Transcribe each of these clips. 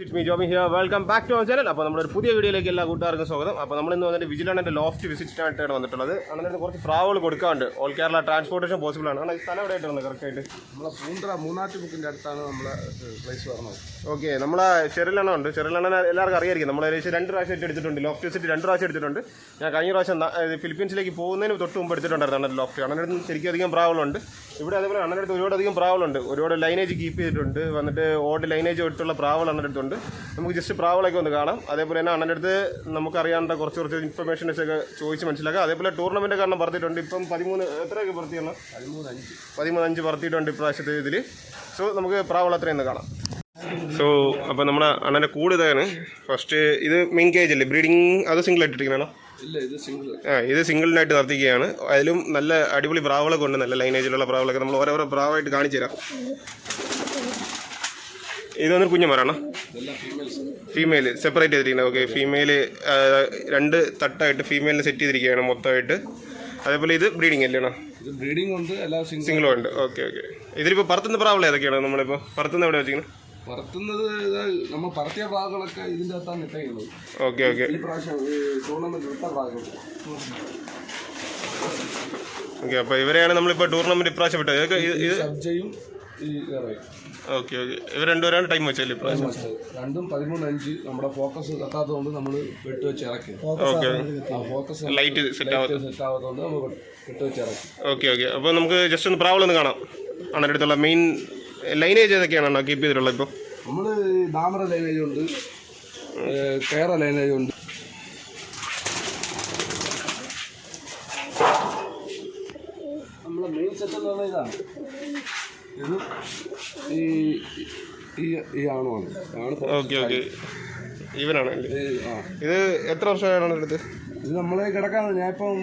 It's me Jomi here welcome back to our channel അപ്പോൾ നമ്മൾ ഒരു പുതിയ വീഡിയോയിലേക്ക് എല്ലാ കൂട്ടുകാർക്കും സ്വാഗതം. അപ്പോൾ നമ്മൾ ഇന്ന് വന്നിട്ട് വിജിലാൻഡിന്റെ ലോഫ്റ്റ് വിസിറ്റിനായിട്ടാണ് വന്നിട്ടുള്ളത്. അങ്ങനെ കുറച്ച് ട്രാവൽ കൊടുക്കാണ്ട് ഓൾ കേരള ട്രാൻസ്പോർട്ടേഷൻ പോസിബിൾ ആണ്. അങ്ങനെ സ്ഥലം എവിടെയായിട്ട് വന്നത് കറക്റ്റായിട്ട് നമ്മളെ പൂന്തറ മൂന്നാറ്റ് ബുക്കിന്റെ അടുത്താണ് നമ്മളെ പ്ലേസ് വരുന്നത് ഓക്കെ നമ്മളെ ചെറിലെണ്ണ ഉണ്ട്. ചെറിലെണ്ണ എല്ലാവർക്കും അറിയായിരിക്കും. നമ്മൾ ഏകദേശം രണ്ട് പ്രാവശ്യം എടുത്തിട്ടുണ്ട്. ലോഫ്റ്റ് വിസിറ്റ് രണ്ട് പ്രാവശ്യം എടുത്തിട്ടുണ്ട്. ഞാൻ കഴിഞ്ഞ പ്രാവശ്യം ഫിലിപ്പീൻസിലേക്ക് പോകുന്നതിന് തൊട്ട് മുമ്പ് എടുത്തിട്ടുണ്ടായിരുന്നു ലോഫ്റ്റ് അങ്ങനെ ശരിക്കും അധികം പ്രാവുകളുണ്ട്. ഇവിടെ അതേപോലെ അണ്ണനടുത്ത് ഒരുപാട് അധികം പ്രാവളുണ്ട് ഒരുപാട് ലൈനേജ് കീപ്പ് ചെയ്തിട്ടുണ്ട്. വന്നിട്ട് ഓട് ലൈനേജ് ഇട്ടുള്ള പ്രാവൾ അണ്ണനടുത്തുണ്ട് നമുക്ക് ജസ്റ്റ് പ്രാവളൊക്കെ ഒന്ന് കാണാം. അതേപോലെ തന്നെ അണ്ണന്റെ അടുത്ത് നമുക്ക് അറിയാണ്ട കുറച്ച് കുറച്ച് ഇൻഫർമേഷൻസ് ഒക്കെ ചോദിച്ച് മനസ്സിലാക്കാം. അതേപോലെ ടൂർണമെന്റ് കാരണം പറത്തിയിട്ടുണ്ട്. ഇപ്പം പതിമൂന്ന് എത്രയൊക്കെ പറത്തിയാണ് പതിമൂന്ന് അഞ്ച് പറത്തിയിട്ടുണ്ട് ഇപ്രാവശ്യത്തെ ഇതിൽ സോ നമുക്ക് പ്രാവൾ അത്രയും കാണാം. സോ അപ്പോൾ നമ്മുടെ അണ്ണന്റെ കൂട് ഇതാണ് ഫസ്റ്റ് ഇത് മെയിൻ കേജ് അല്ലേ? ബ്രീഡിങ് അത് സിംഗിൾ ആയിട്ടിരിക്കണോ ആ ഇത് സിംഗിളിനായിട്ട് നിർത്തിക്കുകയാണ് അതിലും നല്ല അടിപൊളി ബ്രാവളൊക്കെ ഉണ്ട്. നല്ല ലൈനേജിലുള്ള ബ്രാവളൊക്കെ നമ്മൾ ഓരോരോ പ്രാവായിട്ട് കാണിച്ചു തരാം. ഇത് വന്നൊരു ഫീമെയിൽസ് ഫീമെയിൽ സെപ്പറേറ്റ് ചെയ്തിരിക്കുന്നത്. ഓക്കെ ഫീമെയിൽ രണ്ട് തട്ടായിട്ട് ഫീമെയിലിനെ സെറ്റ് ചെയ്തിരിക്കുകയാണ് മൊത്തമായിട്ട്. അതേപോലെ ഇത് ബ്രീഡിംഗ് അല്ലേണോ? ബ്രീഡിംഗ് ഉണ്ട് എല്ലാ സിംഗിളും ഉണ്ട്. ഓക്കെ ഓക്കെ ഇതിലിപ്പോൾ പറത്തുന്ന പ്രാവളം ഏതൊക്കെയാണ് നമ്മളിപ്പോൾ പറത്തുന്ന എവിടെ വെച്ചിരിക്കുന്നത്? പറത്തുന്നത് നമ്മൾ പറത്തിയ ഭാഗങ്ങളൊക്കെ ഇതിന്റെ അകത്താണ് ഇട്ടേക്കുന്നത്. Okay okay. ഈ പ്രാവശ്യം ടൂർണമെന്റ് ഇട്ട ഭാഗങ്ങൾ ഓക്കെ അപ്പോൾ ഇവരെയാണ് നമ്മളിപ്പോൾ ടൂർണമെന്റ് ഇപ്രാവശ്യം വിട്ടത് ഇതൊക്കെ ഇത് ഇത് സബ്ജയും ഈ. Okay okay. ഇവർ രണ്ടുപേരാണ് ടൈം വെച്ചല്ലേ ഇപ്രാവശ്യം രണ്ടും പതിമൂന്ന് അഞ്ച് നമ്മുടെ ഫോക്കസ് കത്താത്തതുകൊണ്ട് നമ്മൾ വെട്ട് വെച്ച് ഇറക്കി. Okay focus light set set ആവാത്തതുകൊണ്ട് നമ്മൾ വെട്ട് വെച്ച് ഇറക്കി. Okay okay. അപ്പോൾ നമുക്ക് ജസ്റ്റ് ഒന്ന് പ്രാവളം ഒന്ന് കാണാം. അണ്ണന്റെ അടുത്തുള്ള മെയിൻ ലൈനേജ് ഏതൊക്കെയാണ് കീപ്പ് ചെയ്തിട്ടുള്ളത് ഇപ്പോൾ നമ്മൾ ഡാമറ ലൈനേജ് ഉണ്ട്. കയറ ലൈനേജ് ഉണ്ട്. നമ്മളെ മെയിൻ സെറ്റ് എന്ന് പറഞ്ഞാൽ ഇതാണ്. ഇത് ഈ ഈ ആണ് ഓക്കെ ഓക്കെ ഇവനാണ് ഇത് എത്ര വർഷമായാണ് എടുത്ത് ഇത് നമ്മളെ കിടക്കാൻ ഞാൻ ഇപ്പം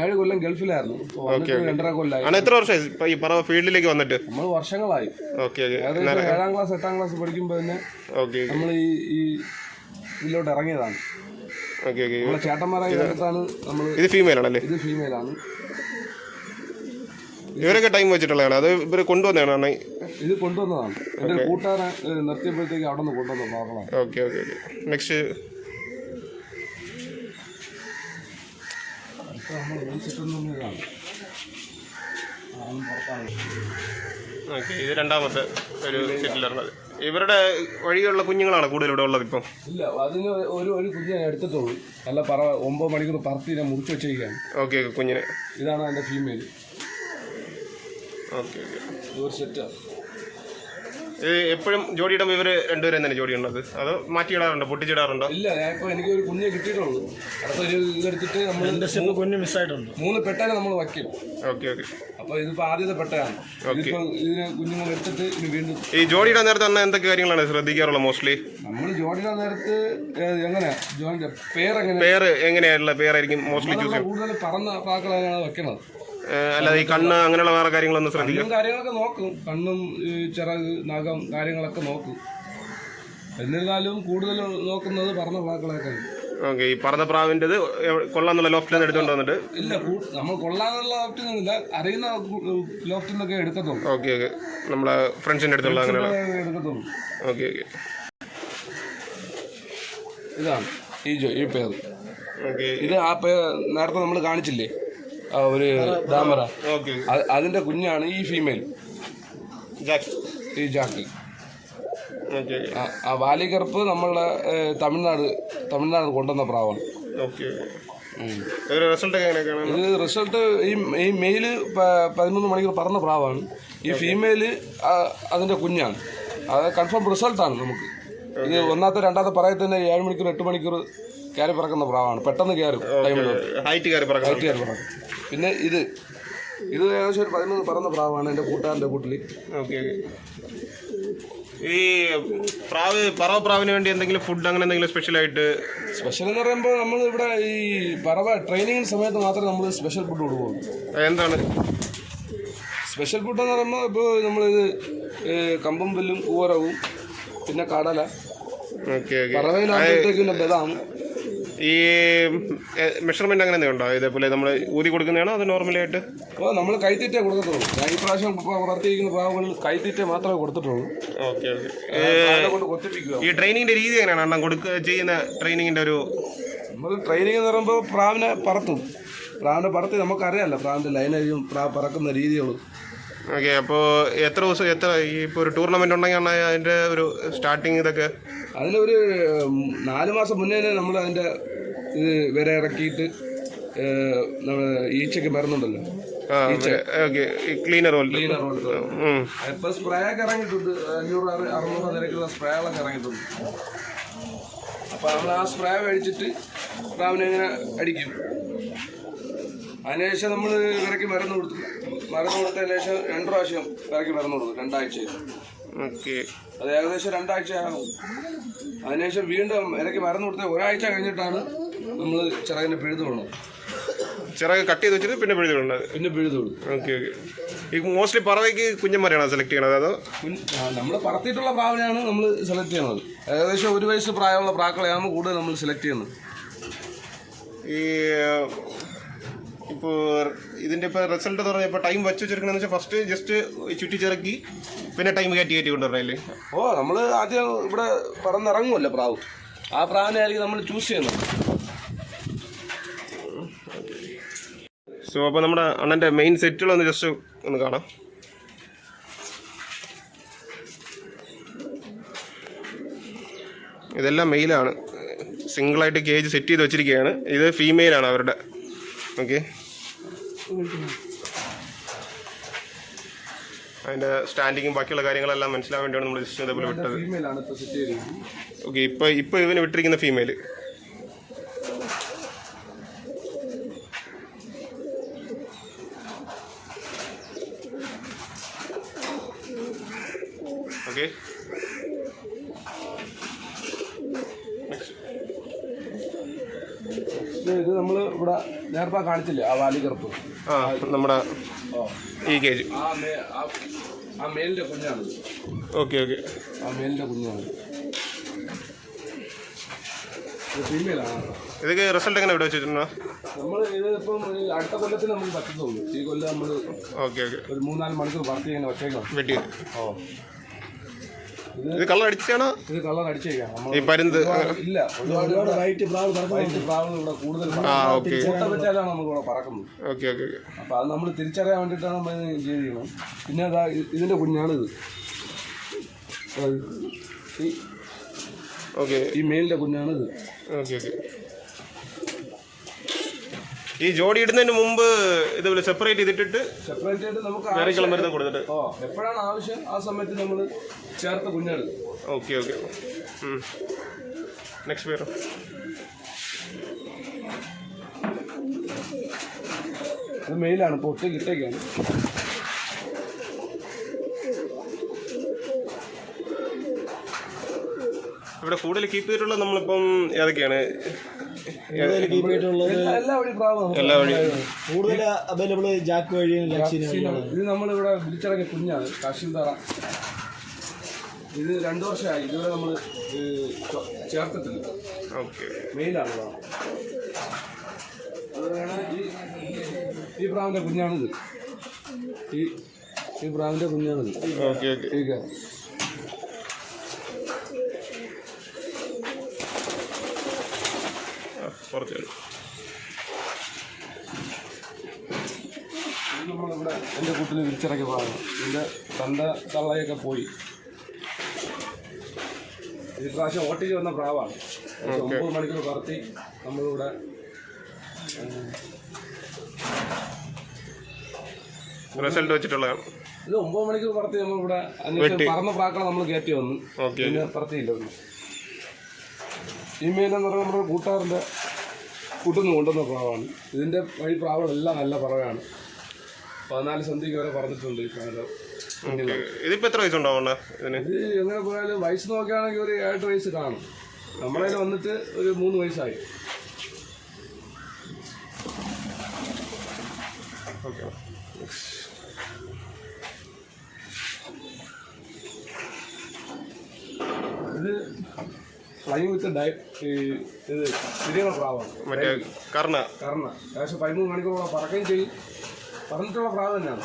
ഏഴ് കൊല്ലം ഗൾഫിലായിരുന്നു. വന്നിട്ട് രണ്ടര കൊല്ലമായി എത്ര വർഷമായി ഇപ്പോൾ ഈ പറവ ഫീൽഡിലേക്ക് വന്നിട്ട്? നമ്മൾ വർഷങ്ങളായി. ഓക്കെ ഏകദേശം ഏഴാം ക്ലാസ് എട്ടാം ക്ലാസ് പഠിക്കുമ്പോൾ തന്നെ ഓക്കെ നമ്മൾ ഈ ഈ ഇതിലോട്ട് ഇറങ്ങിയതാണ്. Okay okay. നമ്മളെ ചേട്ടന്മാരായി കണ്ടിട്ടാണ് നമ്മൾ ഇത് ഫീമെയിൽ ആണല്ലേ? ഇത് ഫീമെയിലാണ് ഇവരൊക്കെ ടൈം വെച്ചിട്ടുള്ളതാണ് അത് ഇവർ കൊണ്ടുവന്നതാണ്? ഇത് കൊണ്ടുവന്നതാണ്. എന്റെ കൂട്ടുകാരെ നിർത്തിയപ്പോഴത്തേക്ക് അവിടെ നിന്ന് കൊണ്ടുവന്ന പാകളാണ് ഓക്കെ ഓക്കെ ഓക്കെ. നെക്സ്റ്റ് നമ്മൾ ഓക്കെ ഇത് രണ്ടാമത്തെ ഒരു സെറ്റിലുള്ളത് ഇവരുടെ വഴിയുള്ള കുഞ്ഞുങ്ങളാണ് കൂടുതൽ ഇവിടെ ഉള്ളത് ഇപ്പം? ഇല്ല അതിന് ഒരു ഒരു കുഞ്ഞിനെ എടുത്തിട്ടുള്ളൂ. നല്ല പറ ഒമ്പത് മണിക്കൂർ പറത്തി ഞാൻ മുറിച്ച് വെച്ചിരിക്കുകയാണ്. ഓക്കെ കുഞ്ഞിനെ. ഇതാണ് എന്റെ ഫീമെയിൽ. Okay okay. ഒരു സെറ്റ് ഇത് എപ്പോഴും ജോഡിയിടുമ്പോൾ ഇവർ രണ്ടുപേരും തന്നെ ജോഡി ഉള്ളത് അതോ മാറ്റിയിടാറുണ്ടോ പൊട്ടിച്ചിടാറുണ്ടോ? ഇല്ല ഞാൻ ഇപ്പോൾ എനിക്ക് ഒരു കുഞ്ഞെ കിട്ടിയിട്ടുള്ളൂ. അടുത്ത ഒരു ഇതെടുത്തിട്ട് നമ്മൾ കുഞ്ഞ് മിസ്സായിട്ടുണ്ട് മൂന്ന് പെട്ടനെ നമ്മൾ വയ്ക്കും. Okay okay. അപ്പോൾ ഇതിപ്പോൾ ആദ്യത്തെ പെട്ടയാണ്. ഇതിപ്പോൾ ഇതിനെ കുഞ്ഞുങ്ങൾ എടുത്തിട്ട് ഇനി വീണ്ടും ഈ ജോഡിയിടാൻ നേരത്തെ അന്ന് എന്തൊക്കെ കാര്യങ്ങളാണ് ശ്രദ്ധിക്കാറുള്ളത് മോസ്റ്റ്ലി നമ്മൾ ജോഡിയുടെ നേരത്ത് ഏഹ്, എങ്ങനെയാ? ജോയിന്റെ പേരെങ്ങനെ പേര് എങ്ങനെയായിട്ടുള്ള പേരായിരിക്കും മോസ്റ്റ്ലി ചൂസ് കൂടുതൽ പറന്ന പാക്കളാണ് വെക്കണത്. അല്ലാതെ ഈ കണ്ണ് അങ്ങനെയുള്ള വേറെ കാര്യങ്ങളൊന്നും ശ്രദ്ധിക്കും കാര്യങ്ങളൊക്കെ നോക്കും. കണ്ണും ചിറക് നഖം കാര്യങ്ങളൊക്കെ നോക്കും. എന്നിരുന്നാലും കൂടുതൽ നോക്കുന്നത് പറഞ്ഞ പ്രാക്കളൊക്കെ ഓക്കെ ഈ പറഞ്ഞ പ്രാവിന്റെത് കൊള്ളാന്നുള്ള ലോഫ്റ്റിൽ നിന്ന് എടുത്തുകൊണ്ട് വന്നിട്ട്? ഇല്ല നമ്മൾ കൊള്ളാന്നുള്ള ലോഫ്റ്റിൽ നിന്നില്ല അറിയുന്ന ലോഫ്റ്റിൽ നിന്നൊക്കെ എടുക്കത്തുള്ളൂ. Okay okay. നമ്മളെ ഫ്രണ്ട്സിന്റെ അടുത്തുള്ള അങ്ങനെ എടുക്കത്തുള്ളൂ. Okay okay. ഇതാണ് ഈ ജോ ഈ പേര്. ഓക്കെ. ഇത് ആ പേ നേരത്തെ നമ്മൾ കാണിച്ചില്ലേ? ഒരു ഡാമറ. ഓക്കെ. അതിന്റെ കുഞ്ഞാണ് ഈ ഫീമെയിൽ ജാക്ക്. ഈ ജാക്കി. ആ വാലികർപ്പ് നമ്മളെ തമിഴ്നാട് തമിഴ്നാട് കൊണ്ടുവന്ന പ്രാവാണ്. ഇത് റിസൾട്ട് ഈ ഈ മെയിൽ പതിമൂന്ന് മണിക്കൂർ പറന്ന പ്രാവാണ്. ഈ ഫീമെയിൽ അതിന്റെ കുഞ്ഞാണ്. അത് കൺഫേം റിസൾട്ടാണ് നമുക്ക്. ഇത് ഒന്നാമത്തെ രണ്ടാമത്തെ പറയത്തന്നെ ഏഴ് മണിക്കൂർ എട്ട് മണിക്കൂർ കയറി പറക്കുന്ന പ്രാവാണ്. പെട്ടെന്ന് കയറും. ടൈമിൽ ഹൈറ്റ് കയറി പറക്കാം കയറി പറക്കും. പിന്നെ ഇത്. ഇത് ഏകദേശം ഒരു പതിനൊന്ന് പറന്ന പ്രാവാണ് എന്റെ കൂട്ടുകാരന്റെ കൂട്ടിൽ. ഓക്കെ ഈ പ്രാവ് പറവ പ്രാവിന് വേണ്ടി എന്തെങ്കിലും ഫുഡ് അങ്ങനെ എന്തെങ്കിലും സ്പെഷ്യൽ ആയിട്ട് സ്പെഷ്യൽ എന്ന് പറയുമ്പോൾ നമ്മൾ ഇവിടെ ഈ പറവ ട്രെയിനിങ് സമയത്ത് മാത്രമേ നമ്മൾ സ്പെഷ്യൽ ഫുഡ് കൊടുക്കുകയുള്ളൂ എന്താണ് സ്പെഷ്യൽ ഫുഡ് എന്ന് പറയുമ്പോൾ ഇപ്പോൾ നമ്മളിത് കമ്പും പുല്ലും കൂവറവും പിന്നെ കടല. ഓക്കെ പറവയിലാകുമ്പോഴത്തേക്കും ബദാം. ഈ മെഷർമെന്റ് അങ്ങനെ ഉണ്ടോ? ഇതേപോലെ നമ്മൾ ഊതി കൊടുക്കുന്നതാണോ അത് നോർമലായിട്ട് അപ്പോൾ നമ്മൾ കൈത്തീറ്റേ കൊടുക്കത്തുള്ളൂ. ഞാൻ ഈ പ്രാവശ്യം വളർത്തിയിരിക്കുന്ന പ്രാവുകളിൽ കൈത്തീറ്റ മാത്രമേ കൊടുത്തിട്ടുള്ളൂ. Okay okay. കൊത്തിപ്പിക്കുക. ഈ ട്രെയിനിങ്ങിന്റെ രീതി എങ്ങനെയാണ്? അണ്ണൻ കൊടുക്കുക ചെയ്യുന്ന ട്രെയിനിങ്ങിന്റെ ഒരു നമ്മൾ ട്രെയിനിങ് എന്ന് പറയുമ്പോൾ പ്രാവിനെ പറത്തും. പ്രാവിനെ പറത്തി നമുക്കറിയാമല്ലോ പ്രാവിന്റെ ലൈനരിയും പ്രാവ് പറക്കുന്ന രീതികളും. ഓക്കെ അപ്പോൾ എത്ര ദിവസം എത്ര ഈ ഇപ്പോൾ ഒരു ടൂർണമെന്റ് ഉണ്ടെങ്കിൽ അതിന്റെ ഒരു സ്റ്റാർട്ടിങ് ഇതൊക്കെ? അതിലൊരു നാല് മാസം മുന്നേ നമ്മൾ അതിന്റെ ഇത് വരെ ഇറക്കിയിട്ട് നമ്മൾ ഈച്ചയ്ക്ക് മരുന്നുണ്ടല്ലോ. Cleaner cleaner. ഇപ്പൊ സ്പ്രേ ഒക്കെ ഇറങ്ങിയിട്ടുണ്ട്. അഞ്ഞൂറ് അറു- അറുന്നൂറ് നിരക്കുള്ള സ്പ്രേകളൊക്കെ ഇറങ്ങിയിട്ടുണ്ട്. അപ്പൊ നമ്മൾ ആ സ്പ്രേ മേടിച്ചിട്ട് പ്രാവിനെ ഇങ്ങനെ അടിക്കും. അതിനുശേഷം നമ്മൾ ഇവരക്ക് മരുന്ന് കൊടുത്തു. മരുന്ന് കൊടുത്തതിന് ശേഷം രണ്ട് പ്രാവശ്യം ഇവരക്ക് മരുന്ന് കൊടുക്കും രണ്ടാഴ്ച ഓക്കെ. അത് ഏകദേശം രണ്ടാഴ്ച ആകും. അതിനുശേഷം വീണ്ടും ഇരക്ക് മരുന്ന് കൊടുത്ത ഒരാഴ്ച കഴിഞ്ഞിട്ടാണ് നമ്മൾ ചിറകിനെ പിഴുതു വിടണം ചിറക് കട്ട് ചെയ്ത് വെച്ചിട്ട് പിന്നെ പിഴുതിടുന്നത് പിന്നെ പിഴുതു വിടും. Okay okay. ഈ മോസ്റ്റ്ലി പറവയ്ക്ക് കുഞ്ഞന്മാരെയാണോ സെലക്ട് ചെയ്യണത് അതോ? നമ്മൾ പറത്തിയിട്ടുള്ള പ്രാവിനെയാണ് നമ്മൾ സെലക്ട് ചെയ്യുന്നത്. ഏകദേശം ഒരു വയസ്സ് പ്രായമുള്ള പ്രാക്കളെയാണ് കൂടുതൽ നമ്മൾ സെലക്ട് ചെയ്യുന്നത്. ഈ ഇപ്പോൾ ഇതിന്റെ ഇപ്പോൾ റിസൾട്ട് എന്ന് പറഞ്ഞാൽ ഇപ്പോൾ ടൈം വെച്ച് വെച്ചിരിക്കണമെന്ന് വെച്ചാൽ ഫസ്റ്റ് ജസ്റ്റ് ചുറ്റിച്ചിറക്കി പിന്നെ ടൈം കയറ്റി കയറ്റി കൊണ്ടുവരണല്ലേ ഓ നമ്മൾ ആദ്യം ഇവിടെ പറന്നിറങ്ങുമല്ലോ പ്രാവ്. ആ പ്രാവിനെ ആയിരിക്കും നമ്മൾ ചൂസ് ചെയ്യുന്നത്. സോ അപ്പോൾ നമ്മുടെ അണ്ണന്റെ മെയിൻ സെറ്റുകളൊന്ന് ജസ്റ്റ് ഒന്ന് കാണാം. ഇതെല്ലാം മെയിലാണ് സിംഗിളായിട്ട് കേജ് സെറ്റ് ചെയ്ത് വെച്ചിരിക്കുകയാണ്. ഇത് ഫീമെയിലാണ് അവരുടെ. ഓക്കെ അതിന്റെ സ്റ്റാൻഡിങ്ങും ബാക്കിയുള്ള കാര്യങ്ങളെല്ലാം മനസ്സിലാവേണ്ടിയാണ് നമ്മൾ ഇതേപോലെ വിട്ടത്. ഓക്കെ ഇപ്പോൾ ഇപ്പോൾ ഇവന് വിട്ടിരിക്കുന്ന ഫീമെയിൽ ഓക്കെ ഇത് നമ്മൾ ഇവിടെ നേരത്തെ കാണിച്ചില്ലേ? ആ വാലികർപ്പ് ആ നമ്മുടെ ഈ കേജ് ആ മേലിന്റെ കുഞ്ഞാണ് ഓക്കെ ഓക്കെ. ആ മേലിന്റെ കുഞ്ഞാണ് ഇതൊക്കെ റിസൾട്ട് എങ്ങനെ ഇവിടെ വെച്ചിട്ടുണ്ടോ? നമ്മൾ ഇത് ഇപ്പം ഈ അടുത്ത കൊല്ലത്തിൽ നമുക്ക് പറ്റത്തുള്ളൂ. ഈ കൊല്ലം നമ്മൾ ഓക്കെ ഓക്കെ. ഒരു മൂന്നാൽ മണിക്കൂർ പറത്തി ഇങ്ങനെ വെച്ചേക്കണം വെട്ടി. ഓ. ഇത് കളർ അടിച്ചാണോ ഇത് കളർ അടിച്ചേക്കാം ഈ പരുന്ത് ഇല്ല ഒരുപാട് റൈറ്റ് പ്രാവ് വൈറ്റ് പ്രാവുകൾ ഇവിടെ കൂടുതൽ ആ ഓക്കെ. വെച്ചാലാണ് നമ്മൾ ഇവിടെ പറക്കുന്നത്. Okay okay okay. അപ്പോൾ അത് നമ്മൾ തിരിച്ചറിയാൻ വേണ്ടിയിട്ടാണ് നമ്മൾ ഇത് ചെയ്തിരിക്കണം പിന്നെ അതാ ഇതിന്റെ ഇതിന്റെ കുഞ്ഞാണിത് ഓക്കെ. ഈ മെയിലിന്റെ കുഞ്ഞാണിത്. Okay okay. ഈ ജോഡി ഇടുന്നതിന് മുമ്പ് ഇതുപോലെ സെപ്പറേറ്റ് ചെയ്തിട്ടിട്ട് സെപ്പറേറ്റ് ആയിട്ട് നമുക്ക് വേറെ മരുന്ന് കൊടുത്തിട്ട്. ഓ എപ്പോഴാണ് ആവശ്യം? ആ സമയത്ത് നമ്മൾ ചേർത്ത് കുഞ്ഞെടുക്കും ഓക്കെ ഓക്കെ നെക്സ്റ്റ് പേര് അത് മെയിലാണ് പൊട്ടി കിട്ടേക്കാണ്. ഇവിടെ കൂടുതൽ കീപ്പ് ചെയ്തിട്ടുള്ളത് നമ്മളിപ്പം ഏതൊക്കെയാണ്? എല്ലാ എല്ലാ വഴി പ്രാവ് എല്ലാ വഴി. കൂടുതൽ അവൈലബിൾ ജാക്ക് വഴിയും. ഇത് നമ്മളിവിടെ വിളിച്ചിറങ്ങിയ കുഞ്ഞാണ് കാശിന്താറ ഇത് രണ്ടു വർഷമായി ഇതുവരെ നമ്മൾ ചേർത്തിട്ടില്ല. ഓക്കെ. മെയിലാണ് അതുപോലെ ഈ ഈ പ്രാവിന്റെ കുഞ്ഞാണിത്. ഈ ഈ പ്രാവിന്റെ കുഞ്ഞാണിത്. Okay okay. കുറച്ച് പേര് നമ്മളിവിടെ എന്റെ കൂട്ടിൽ വിരിച്ചിറക്കി പറഞ്ഞു എന്റെ തണ്ട തള്ളയൊക്കെ പോയി. ഈ പ്രാവശ്യം ഓട്ടിക്ക് വന്ന പ്രാവാണ്. ഒമ്പത് മണിക്കൂർ പറത്തി നമ്മളിവിടെ റിസൾട്ട് വെച്ചിട്ടുള്ള ഇത് ഒമ്പത് മണിക്കൂർ പറത്തി നമ്മളിവിടെ പറന്ന പ്രാക്കളെ നമ്മൾ കയറ്റി വന്നു. പിന്നെ പറത്തിയില്ല ഈ ഇമെയിൽ എന്ന് പറയുന്നത് നമ്മുടെ കൂട്ടുകാരന്റെ കൂട്ടുനിന്ന് കൊണ്ടുവന്ന പ്രാവാണ്. ഇതിന്റെ വഴി പ്രാവുകളെല്ലാം നല്ല പറവാണ് പതിനാല് സന്ധിക്ക് വരെ പറഞ്ഞിട്ടുണ്ട് ഈ പ്രാവ്. ഇതിപ്പോ എത്ര വയസ്സുണ്ടാവണ്ട ഇതിന്? ഇത് എങ്ങനെ പോയാലും വയസ്സ് നോക്കുകയാണെങ്കിൽ ഒരു ഏഴ് വയസ്സ് കാണും. നമ്മളതിൽ വന്നിട്ട് ഒരു മൂന്ന് വയസ്സായി. ഓക്കെ. ഇത് ഫ്ലൈങ് വിത്ത് ഡൈ ഈ ഇത് തിരിയുന്ന പ്രാവാണ്. മറ്റേ കർണ. കർണ. ഏകദേശം പതിമൂന്ന് മണിക്കൂറോളം പറക്കുകയും ചെയ്യും. പറഞ്ഞിട്ടുള്ള പ്രാവ് തന്നെയാണ്.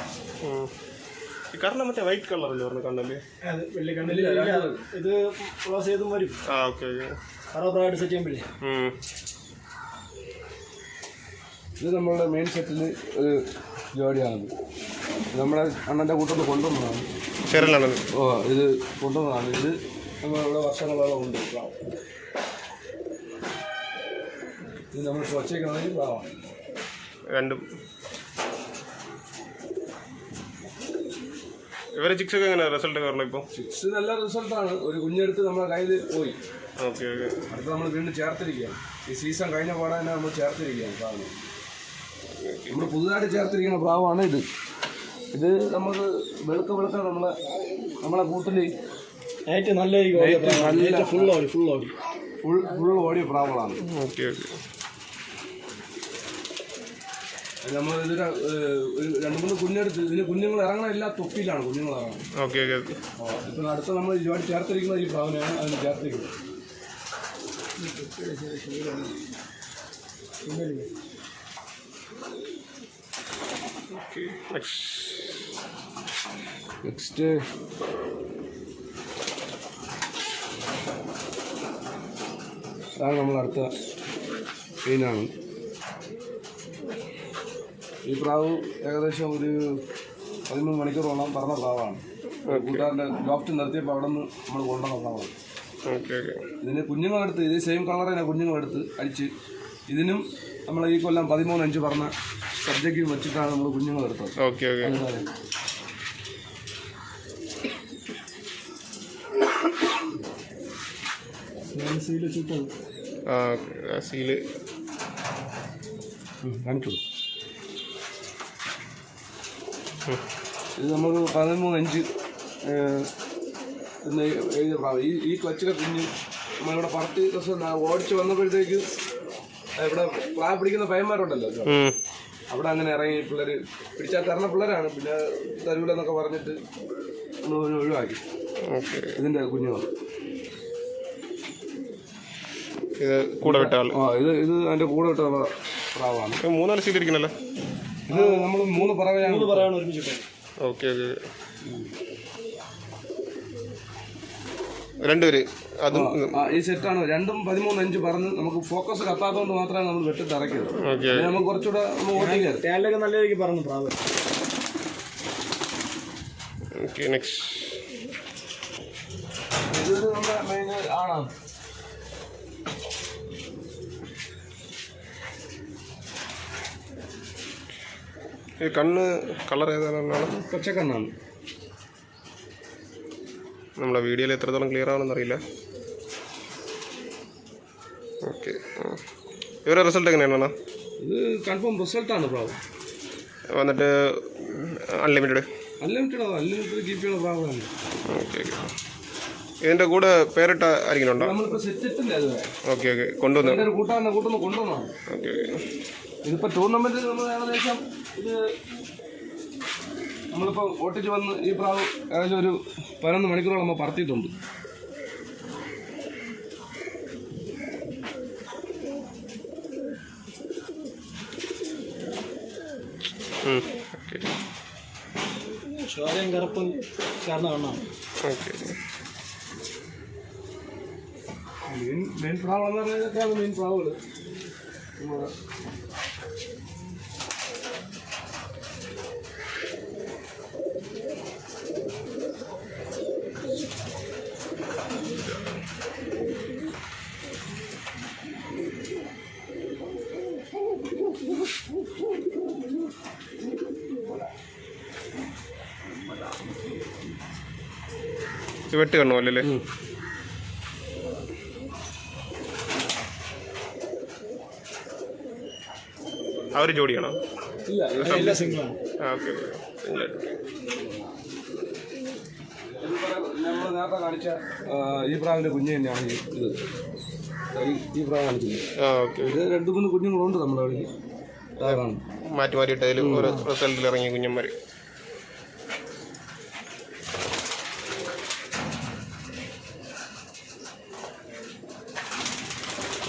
ഈ കർണ മറ്റേ വൈറ്റ് കളറല്ലേ പറഞ്ഞു കണ്ണല്ലേ അത് വെള്ളി കണ്ണിൽ ഇത് ക്ലോസ് ചെയ്തും വരും. ആ ഓക്കെ ഓക്കെ. അറുപതായിട്ട് സെറ്റ് ചെയ്യുമ്പോഴേ ഇത് നമ്മളുടെ മെയിൻ സെറ്റിൽ ഒരു ജോഡിയാണ് ഇത് നമ്മുടെ അണ്ണന്റെ കൂട്ടത്തിൽ കൊണ്ടുവന്നതാണ്. ഓ ഇത് കൊണ്ടുവന്നതാണ്. ഇത് നമ്മളിവിടെ വർഷങ്ങളോളം ഉണ്ട്. പ്ലാവ്. ഇത് നമ്മൾ വച്ചേക്കുന്നത് പ്ലാവാണ്. രണ്ടും. ഇവരെ ചിക്സ് ഒക്കെ എങ്ങനെ റിസൾട്ട് കാരണം ഇപ്പോൾ സിക്സ് നല്ല റിസൾട്ടാണ് ഒരു കുഞ്ഞെടുത്ത് നമ്മുടെ കയ്യിൽ പോയി. ഓക്കെ ഓക്കെ അടുത്ത് നമ്മൾ വീണ്ടും ചേർത്തിരിക്കുകയാണ്. ഈ സീസൺ കഴിഞ്ഞ പാടെ തന്നെ നമ്മൾ ചേർത്തിരിക്കുകയാണ് പ്രാവിനെ നമ്മൾ പുതുതായിട്ട് ചേർത്തിരിക്കുന്ന പ്രാവാണ് ഇത്. ഇത് നമുക്ക് വെളുക്ക വെളുക്ക നമ്മളെ നമ്മളെ കൂട്ടിൽ ഏറ്റവും നല്ല നല്ല ഫുൾ ഓടി ഫുൾ ഓടി. ഫുൾ ഫുൾ ഓടിയ പ്രാവുകളാണ് ഓക്കെ ഓക്കെ. നമ്മൾ ഇതിന് ഒരു രണ്ട് മൂന്ന് കുഞ്ഞെടുത്ത് ഇതിന് കുഞ്ഞുങ്ങൾ ഇറങ്ങണ എല്ലാ തൊപ്പിയിലാണ് കുഞ്ഞുങ്ങൾ ഇറങ്ങുന്നത് ഓക്കെ ഓക്കെ ഇപ്പം അടുത്ത നമ്മൾ ഒരുപാട് ചേർത്തിരിക്കുന്നത് ഈ പ്രാവിനെയാണ് അതിന് ചേർത്തിരിക്കുന്നത്. നെക്സ്റ്റ് അതാണ് നമ്മൾ അടുത്ത മീനാണ്. ഈ പ്രാവ് ഏകദേശം ഒരു പതിമൂന്ന് മണിക്കൂറോളം പറഞ്ഞ പ്രാവാണ്. കൂട്ടുകാരന്റെ ലോഫ്റ്റ് നിർത്തിയപ്പോൾ അവിടെ നിന്ന് നമ്മൾ കൊണ്ടുവന്ന പ്രാവാണ്. ഇതിന് കുഞ്ഞുങ്ങളെടുത്ത് ഇത് സെയിം കളർ തന്നെ കുഞ്ഞുങ്ങളെടുത്ത് അടിച്ച് ഇതിനും നമ്മൾ ഈ കൊല്ലം പതിമൂന്ന് അഞ്ച് പറഞ്ഞ സബ്ജക്റ്റ് വെച്ചിട്ടാണ് നമ്മൾ കുഞ്ഞുങ്ങളെടുത്തത്. ഓക്കെ ഓക്കെ സീൽ ചുട്ടത് ആ സീൽ. കാണിച്ചു ഇത് നമ്മൾ പതിമൂന്ന് എഴുതിയ പ്രാവ് ഈ ഈ കൊച്ചിലെ കുഞ്ഞ് നമ്മളിവിടെ പറത്തി ദിവസം ഓടിച്ച് വന്നപ്പോഴത്തേക്ക് ഇവിടെ പ്ലാ പിടിക്കുന്ന പയ്യന്മാരുണ്ടല്ലോ. അവിടെ അങ്ങനെ ഇറങ്ങി പിള്ളേർ പിടിച്ചാൽ തരണ പിള്ളേരാണ്. പിന്നെ തരൂലെന്നൊക്കെ പറഞ്ഞിട്ട് ഒഴിവാക്കി. ഇതിന്റെ കുഞ്ഞുങ്ങൾ ഇത് കൂടെ വിട്ട ആൾ ആ ഇത് ഇത് അതിന്റെ കൂടെ വിട്ട പ്രാവാണ്. ഇത് മൂന്നാൽ സീറ്റ് ഇരിക്കണല്ലേ? ഇത് നമ്മൾ മൂന്ന് പറവയാണ് പറയാണ് ഒരുമിച്ചിട്ട് ഓക്കെ ഓക്കെ. രണ്ടുപേര്. അതും ആ, ഈ സെറ്റാണ്. രണ്ടും പതിമൂന്ന് അഞ്ച് പറഞ്ഞ് നമുക്ക് ഫോക്കസ് കത്താത്തതുകൊണ്ട് മാത്രമേ നമ്മൾ വെട്ടിട്ട് ഇറക്കിയത് ഓക്കെ. നമുക്ക് കുറച്ചുകൂടെ ടേലൊക്കെ നല്ല രീതിക്ക് പറഞ്ഞു പ്രാവ്. ഓക്കെ നെക്സ്റ്റ് ഇത് നമ്മുടെ മെയിൻ ആണാണ് ഈ കണ്ണ് കളർ ഏതാണ് കണ്ണാണ് നമ്മുടെ വീഡിയോയിൽ എത്രത്തോളം ക്ലിയർ ആണെന്ന് അറിയില്ല. ഓക്കെ ഇവരുടെ റിസൾട്ട് എങ്ങനെയാണ് ഇത് കൺഫേം റിസൾട്ടാണ് പ്രാവ് വന്നിട്ട് അൺലിമിറ്റഡ് അൺലിമിറ്റഡ് അൺലിമിറ്റഡ് കീപ്പ് ചെയ്യുന്ന പ്രാവാണ് ഓക്കെ ഓക്കെ ഇതിന്റെ കൂടെ പേരിട്ട ആരെങ്കിലും ഉണ്ടോ? Okay okay. കൊണ്ടുവന്നു. ഓക്കെ. ഇതിപ്പോ നമ്മൾ ഏകദേശം ഇത് നമ്മളിപ്പോൾ ഓട്ടിച്ച് വന്ന് ഈ പ്രാവ് ഏകദേശം ഒരു പതിനൊന്ന് മണിക്കൂറോളം നമ്മൾ പറത്തിയിട്ടുണ്ട്. ചോരയും കറുപ്പും കാരണം ഒന്നാണ് ഓക്കെ. മെയിൻ പ്രാവ് എന്ന് പറഞ്ഞാൽ ഇതൊക്കെയാണ് മെയിൻ പ്രാവുകൾ ഇത് വെട്ട് കണ്ണു അല്ലല്ലേ ആ ഒരു ജോഡിയാണോ ഓക്കെ നമ്മൾ നേരത്തെ കാണിച്ച ഈ പ്രാവിന്റെ കുഞ്ഞ് തന്നെയാണ് ഈ ഇത്. ഈ- പ്രാവ് ഇത് രണ്ട് മൂന്ന് കുഞ്ഞുങ്ങളുണ്ട് നമ്മുടെ അവിടെ മാറ്റി മാറ്റിയിട്ടതിൽ ഓരോ റിസൾട്ടിൽ ഇറങ്ങിയ കുഞ്ഞന്മാർ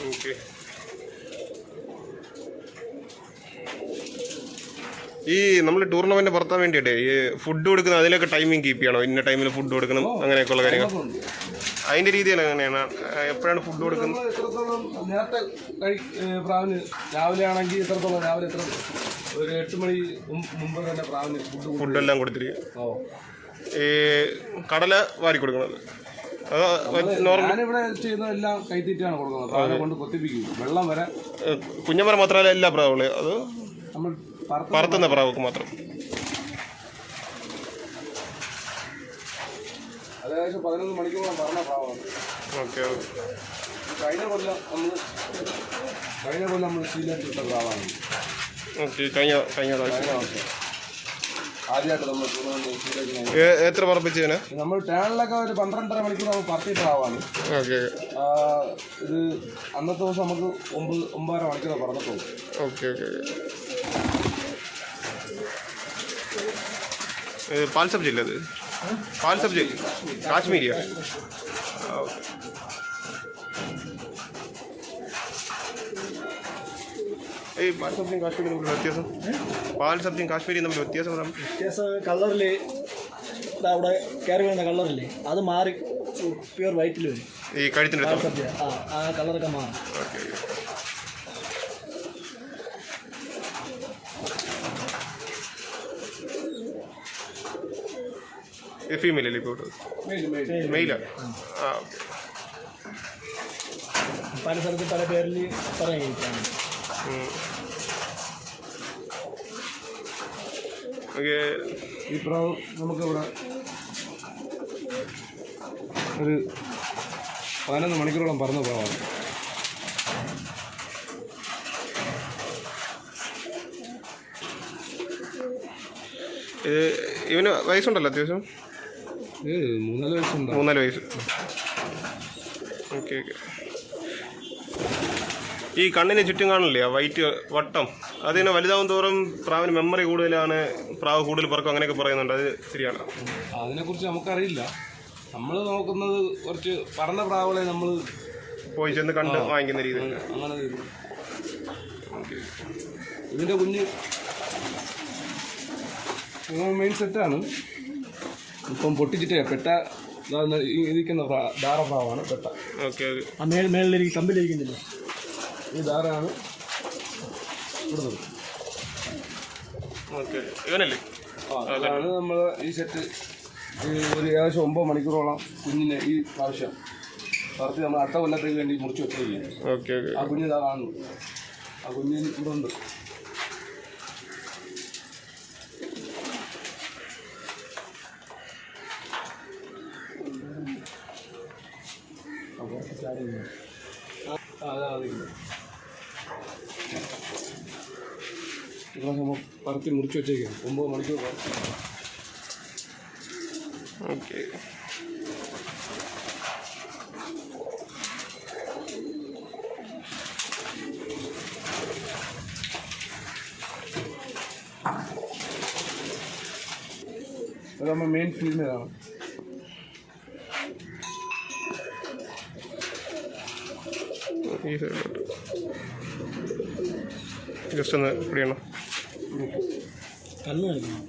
ഓക്കെ ഈ നമ്മൾ ടൂർണമെന്റ് പുറത്താൻ വേണ്ടിയിട്ടേ ഈ ഫുഡ് കൊടുക്കുന്ന അതിലൊക്കെ ടൈമിംഗ് കീപ്പ് ചെയ്യണോ? ഇന്ന ടൈമിൽ ഫുഡ് കൊടുക്കണം അങ്ങനെയൊക്കെയുള്ള കാര്യങ്ങൾ. അതിന്റെ രീതിയിൽ എങ്ങനെയാണ് എപ്പോഴാണ് ഫുഡ് കൊടുക്കുന്നത്? എത്രത്തോളം നേരത്തെ പ്രാവിന് രാവിലെ ആണെങ്കിൽ എത്രത്തോളം രാവിലെ എത്ര ഒരു എട്ട് മണി മുമ്പ് തന്നെ പ്രാവിന് ഫുഡ് ഫുഡെല്ലാം കൊടുത്തിരിക്കും. ഓ. ഈ കടല വാരി കൊടുക്കണത്. ഞാനിവിടെ ചെയ്യുന്ന എല്ലാം കൈത്തീറ്റാണ് കൊടുക്കുന്നത്. പ്രാവിനെ കൊണ്ട് കൊത്തിപ്പിക്കും വെള്ളം വരെ കുഞ്ഞമ്മര മാത്രമല്ല എല്ലാ പ്രാവുകളെ അത് നമ്മൾ പറത്തുന്ന പ്രാവുക്ക് മാത്രം. അത് ഏകദേശം പതിനൊന്ന് മണിക്കൂറോളം പറഞ്ഞ പ്രാവാണ്. ഓക്കെ കഴിഞ്ഞ കൊല്ലം നമ്മൾ കഴിഞ്ഞ കൊല്ലം നമ്മൾ ശീലത്തിൽ ഇട്ട പ്രാവാണ്. ഓക്കെ കഴിഞ്ഞ കഴിഞ്ഞ പ്രാവശ്യം. ആദ്യമായിട്ട് നമ്മൾ ടൂർണമെന്റ് ശീലത്തിൽ ഏ- എത്ര പറപ്പിച്ചതിന്? നമ്മൾ ടേണിലൊക്കെ ഒരു പന്ത്രണ്ടര മണിക്കൂർ നമ്മൾ പറത്തിയിട്ട പ്രാവാണ്. ഓക്കെ. ഇത് അന്നത്തെ ദിവസം നമുക്ക് ഒമ്പത് ഒമ്പതര മണിക്കൂർ പറഞ്ഞിട്ടുള്ളൂ ഓക്കെ ഓക്കെ. പാൽ സബ്ജി അല്ലേ അത് പാൽ സബ്ജി കാശ്മീരിയാ. ഏയ് പാൽ സബ്ജിയും കാശ്മീരിയും തമ്മിൽ വ്യത്യാസം? പാൽ സബ്ജിയും കാശ്മീരിയും തമ്മിൽ വ്യത്യാസം വ്യത്യാസം കളറിൽ അവിടെ കയറി വരുന്ന കളറില്ലേ അത് മാറി പ്യുവർ വൈറ്റിൽ വരും. ഈ കഴുത്തിന്റെ ആ കളറൊക്കെ മാറും. ഓക്കെ. ഫീമെയിൽ അല്ലേ ഇപ്പോൾ മെയിലാണ് ആ ഓക്കെ പല സ്ഥലത്ത് പല പേരിൽ ഓക്കെ. ഈ പ്രാവ് നമുക്കിവിടെ ഒരു പതിനൊന്ന് മണിക്കൂറോളം പറന്ന പ്രാവാണ് ഇത് ഇവന് വയസ്സുണ്ടല്ലോ അത്യാവശ്യം? മൂന്നാൽ വയസ്സുണ്ടോ? മൂന്നാൽ വയസ്സ്. Okay okay. ഈ കണ്ണിന് ചുറ്റും കാണില്ലേ ആ വൈറ്റ് വട്ടം. അതിങ്ങനെ വലുതാവും തോറും പ്രാവിന് മെമ്മറി കൂടുതലാണ് പ്രാവ് കൂടുതൽ പറക്കും അങ്ങനെയൊക്കെ പറയുന്നുണ്ട്. അത് ശരിയാണ്. അതിനെക്കുറിച്ച് നമുക്കറിയില്ല. നമ്മൾ നോക്കുന്നത് കുറച്ച് പറന്ന പ്രാവുകളെ നമ്മൾ പോയി ചെന്ന് കണ്ട് വാങ്ങിക്കുന്ന രീതിയിൽ അങ്ങനെ. ഇതിന്റെ കുഞ്ഞ് മെയിൻ സെറ്റാണ് ഇപ്പം പൊട്ടിച്ചിട്ട് പെട്ട ഇരിക്കുന്ന ധാരഭാവമാണ് പെട്ട. ഓക്കെ ആ മേൽ മേളിലിരിക്കും കമ്പിലിരിക്കുന്നില്ലേ ഈ ധാരാണ് ഇവിടുന്നത് ഓക്കെ. ഇവനല്ലേ? അതാണ് നമ്മൾ ഈ സെറ്റ് ഈ ഒരു ഏകദേശം ഒമ്പത് മണിക്കൂറോളം കുഞ്ഞിനെ ഈ പ്രാവശ്യം വളർത്തി നമ്മൾ അടുത്ത കൊല്ലത്തേക്ക് വേണ്ടി മുറിച്ച് വെച്ചിരിക്കുകയാണ്. ആ കുഞ്ഞ് ഇതാ കാണുന്നു. ആ കുഞ്ഞിന് ഇവിടെ ഉണ്ട് അപ്പോൾ ആ, അതാ അതിരിക്കുന്നത്. ഇപ്രാവശ്യം നമ്മൾ പറത്തി മുറിച്ച് വെച്ചേക്കും. ഒമ്പത് മണിക്കൂർ ഓക്കെ. അത് നമ്മൾ മെയിൻ ഫീൽഡിലാണ് ഈ സൈഡിലോട്ട് ജസ്റ്റ് ഒന്ന് പിടിയണം കണ്ണ് കളിക്കണം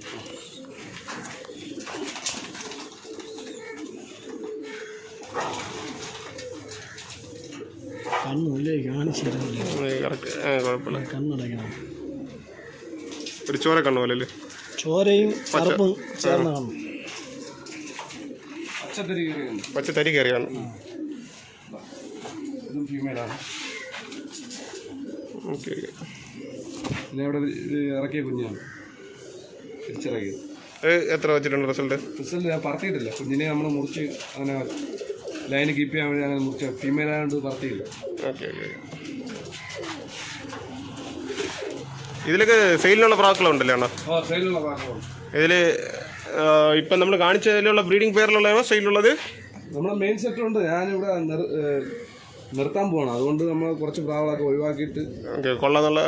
കണ്ണുല്ലേ കാണിച്ചിരുന്നില്ല കണ്ണടയ്ക്കണം ഒരു ചോര കണ്ണു പോലെ ചോരയും കറുപ്പും ചേർന്ന കണ്ണു. പച്ചത്തരി കയറിയാണ് ഓക്കെ ഓക്കെ. പിന്നെ ഒരു- ഇറക്കിയ കുഞ്ഞാണ്. തിരിച്ചിറക്കിയത് എത്ര വെച്ചിട്ടുണ്ട് റിസൾട്ട് റിസൾട്ട് ഞാൻ പറത്തിയിട്ടില്ല. കുഞ്ഞിനെ നമ്മൾ മുറിച്ച് അങ്ങനെ ലൈന് കീപ്പ് ചെയ്യാൻ വേണ്ടി അങ്ങനെ മുറിച്ച ഫീമെയിൽ ആയതുകൊണ്ട് പറത്തിയില്ല. ഓക്കെ ഓക്കെ ഇതിലൊക്കെ സെയിലിനുള്ള പ്രാക്കളുണ്ടല്ലോ അണ്ണാ? ആ സൈഡിലുള്ള ഭാഗമാണ് ഇതിൽ ഇപ്പം നമ്മൾ കാണിച്ചതിലുള്ള ബ്രീഡിംഗ് പേരിലുള്ളതാണോ സെയിലുള്ളത് നമ്മുടെ മെയിൻ സെറ്റ് ഉണ്ട്. ഞാനിവിടെ നിർ- ഏഹ് നിർത്താൻ പോവാണ്. അതുകൊണ്ട് നമ്മൾ കുറച്ച് പ്രാവുകളൊക്കെ ഒഴിവാക്കിയിട്ട് ഓക്കെ കൊള്ളാന്നുള്ള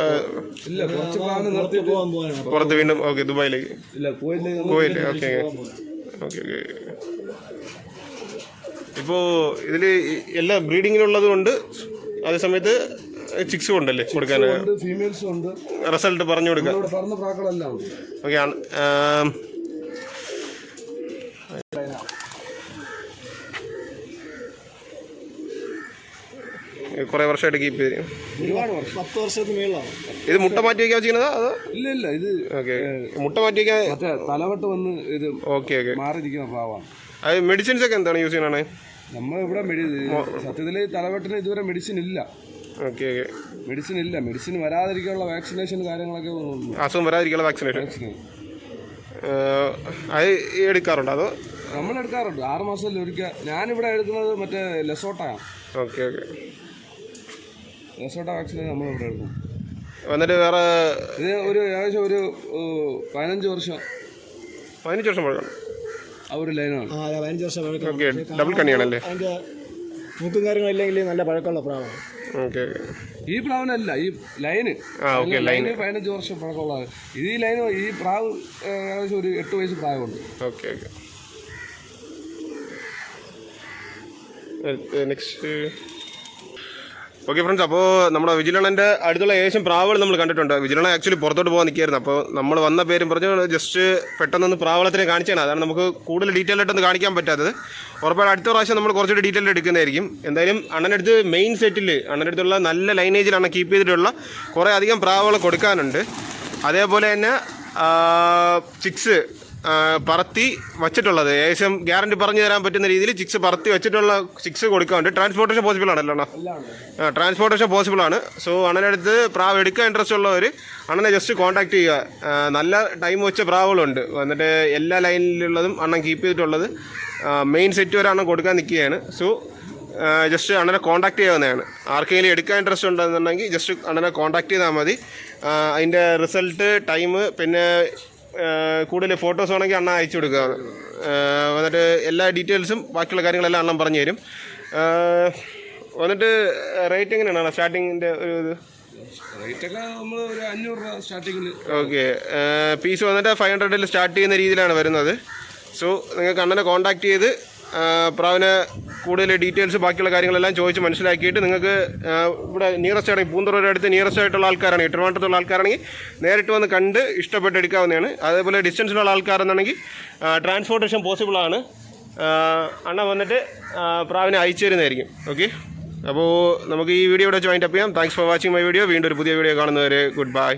ഇല്ല കുറച്ച് പ്രാവിനെ നിർത്തി പോകാൻ പോകാനാണ് പുറത്ത് വീണ്ടും ഓക്കെ ദുബായിലേക്ക്. ഇല്ല നമ്മൾ പോയില്ലേ ഓക്കെ ഓക്കെ ഓക്കെ. ഇപ്പോൾ ഇതിൽ എല്ലാ ബ്രീഡിങ്ങിനുള്ളത് കൊണ്ട് അതേ സമയത്ത് ചിക്സും ഉണ്ടല്ലേ കൊടുക്കാൻ? ഉണ്ട് ഫീമെയിൽസും ഉണ്ട് റിസൾട്ട് പറഞ്ഞു കൊടുക്കാൻ ഇവിടെ പറഞ്ഞ പ്രാക്കളെല്ലാം ഉണ്ട്. ഓക്കെ കുറേ വർഷമായിട്ട് കീപ്പ് ചെയ്ത് ഒരുപാട് വർഷം പത്ത് വർഷത്തിന് മേളാണ്. ഇത് മുട്ട മാറ്റി വയ്ക്കാൻ ചെയ്യുന്നതാ അതോ? ഇല്ല ഇല്ല ഇത് ഓക്കെ മുട്ട മാറ്റി വയ്ക്കാൻ മറ്റേ തലവട്ട് വന്ന് ഇത് ഓക്കെ ഓക്കെ മാറിയിരിക്കുന്ന ഭാവമാണ് അത് മെഡിസിൻസ് ഒക്കെ എന്താണ് യൂസ് ചെയ്യണേ നമ്മൾ ഇവിടെ മെഡി സത്യത്തിൽ തലവെട്ടിന് ഇതുവരെ മെഡിസിൻ ഇല്ല. ഓക്കെ ഓക്കെ മെഡിസിൻ ഇല്ല. മെഡിസിൻ വരാതിരിക്കാനുള്ള വാക്സിനേഷൻ കാര്യങ്ങളൊക്കെ. അസുഖം വരാതിരിക്കാനുള്ള വാക്സിനേഷൻ അത് എടുക്കാറുണ്ട് അതോ? നമ്മൾ എടുക്കാറുണ്ട് ആറ് മാസത്തിൽ ഒരിക്കൽ ഞാനിവിടെ എടുക്കുന്നത് മറ്റേ ലെസോട്ടാണ് ഓക്കെ ഓക്കെ ലെസോട്ട വാക്സിൻ നമ്മൾ ഇവിടെ എടുക്കും. വന്നിട്ട് വേറെ ഇത് ഒരു ഏകദേശം ഒരു പതിനഞ്ച് വർഷം. പതിനഞ്ച് വർഷം പഴക്കം. ആ ഒരു ലൈനാണ്. ആ അതെ, പതിനഞ്ച് വർഷം പഴക്കം. ഓക്കെ ഡബിൾ കണ്ണിയാണല്ലേ? അതിന്റെ മൂക്കും കാര്യങ്ങളില്ലെങ്കിൽ നല്ല പഴക്കമുള്ള പ്രാവാണ്. ഓക്കെ ഓക്കെ ഈ പ്രാവിനല്ല ഈ ലൈന്. ആ ഓക്കെ ലൈൻ ലൈന്. പതിനഞ്ച് വർഷം പഴക്കമുള്ളതാണ് ഇത് ഈ ലൈന് ഈ പ്രാവ് ഏഹ്, ഏകദേശം ഒരു എട്ട് വയസ്സ് പ്രായമുണ്ട്. Okay okay next okay friends അപ്പോൾ നമ്മുടെ വിജിലണന്റെ അടുത്തുള്ള ഏകദേശം പ്രാവുകൾ നമ്മൾ കണ്ടിട്ടുണ്ട്. വിജിലണ ആക്ച്വലി പുറത്തോട്ട് പോകാൻ നിൽക്കുകയായിരുന്നു. അപ്പോൾ നമ്മൾ വന്ന പേരും പറഞ്ഞ് ജസ്റ്റ് പെട്ടെന്നൊന്ന് പ്രാവളത്തിനെ കാണിച്ചാണ്. അതാണ് നമുക്ക് കൂടുതൽ ഡീറ്റെയിൽ ആയിട്ടൊന്ന് കാണിക്കാൻ പറ്റാത്തത്. ഉറപ്പായിട്ടും അടുത്ത പ്രാവശ്യം നമ്മൾ കുറച്ചുകൂടി ഡീറ്റെയിൽ എടുക്കുന്നതായിരിക്കും. എന്തായാലും അണ്ണന്റെ അടുത്ത് മെയിൻ സെറ്റിൽ അടുത്തുള്ള നല്ല ലൈനേജിൽ അണ്ണൻ കീപ്പ് ചെയ്തിട്ടുള്ള കുറേ അധികം പ്രാവുകൾ കൊടുക്കാനുണ്ട്. അതേപോലെ തന്നെ ചിക്സ് പറത്തി വച്ചിട്ടുള്ളത്. ഏകദേശം ഗ്യാരണ്ടി പറഞ്ഞു തരാൻ പറ്റുന്ന രീതിയിൽ ചിക്സ് പറത്തി വെച്ചിട്ടുള്ള ചിക്സ് കൊടുക്കാറുണ്ട് ട്രാൻസ്പോർട്ടേഷൻ പോസിബിൾ ആണല്ലോ അണ്ണാ ആ ട്രാൻസ്പോർട്ടേഷൻ പോസിബിൾ ആണ്. സോ അണ്ണനെ അടുത്ത് പ്രാവ് എടുക്കാൻ ഇൻട്രസ്റ്റ് ഉള്ളവർ അണ്ണനെ ജസ്റ്റ് കോൺടാക്ട് ചെയ്യുക. നല്ല ടൈം വെച്ച പ്രാവുകളുണ്ട്. എന്നിട്ട് എല്ലാ ലൈനിലുള്ളതും അണ്ണൻ കീപ്പ് ചെയ്തിട്ടുള്ളത്. മെയിൻ സെറ്റ് വരെ അണ്ണൻ കൊടുക്കാൻ നിൽക്കുകയാണ്. സോ ജസ്റ്റ് അണ്ണനെ കോൺടാക്ട് ചെയ്യാവുന്നതാണ്. ആർക്കെങ്കിലും എടുക്കാൻ ഇൻട്രസ്റ്റ് ഉണ്ടെന്നുണ്ടെങ്കിൽ ജസ്റ്റ് അണ്ണനെ കോൺടാക്ട് ചെയ്താൽ മതി. അതിന്റെ റിസൾട്ട് ടൈം പിന്നെ കൂടുതൽ ഫോട്ടോസ് വേണമെങ്കിൽ അണ്ണ അയച്ചു കൊടുക്കുക. എന്നിട്ട് വന്നിട്ട് എല്ലാ ഡീറ്റെയിൽസും ബാക്കിയുള്ള കാര്യങ്ങളെല്ലാം അണ്ണൻ പറഞ്ഞു തരും. വന്നിട്ട് റേറ്റ് എങ്ങനെയാണ് സ്റ്റാർട്ടിങ്ങിന്റെ ഒരു ഇത്? ഓക്കെ. പീസ് വന്നിട്ട് ഫൈവ് ഹൺഡ്രഡിൽ സ്റ്റാർട്ട് ചെയ്യുന്ന രീതിയിലാണ് വരുന്നത്. സോ നിങ്ങൾക്ക് അണ്ണനെ കോൺടാക്ട് ചെയ്ത് പ്രാവിന് കൂടുതൽ ഡീറ്റെയിൽസ് ബാക്കിയുള്ള കാര്യങ്ങളെല്ലാം ചോദിച്ച് മനസ്സിലാക്കിയിട്ട് നിങ്ങൾക്ക് ഇവിടെ നിയറസ്റ്റ് ആണെങ്കിൽ പൂന്തറയുടെ അടുത്ത് നിയറസ്റ്റ് ആയിട്ടുള്ള ആൾക്കാരാണെങ്കിൽ ട്രിവാൻഡ്രത്തുള്ള ആൾക്കാരാണെങ്കിൽ നേരിട്ട് വന്ന് കണ്ട് ഇഷ്ടപ്പെട്ട് എടുക്കാവുന്നതാണ് അതേപോലെ ഡിസ്റ്റൻസിലുള്ള ആൾക്കാരെന്നാണെങ്കിൽ ട്രാൻസ്പോർട്ടേഷൻ പോസിബിളാണ് അണ്ണ വന്നിട്ട് പ്രാവിനെ അയച്ചു തരുന്നതായിരിക്കും. ഓക്കെ അപ്പോൾ നമുക്ക് ഈ വീഡിയോ ഇവിടെ ജോയിൻ അപ്പ് ചെയ്യാം. Thanks for watching my video വീണ്ടും ഒരു പുതിയ വീഡിയോ കാണുന്നവരെ ഗുഡ് ബൈ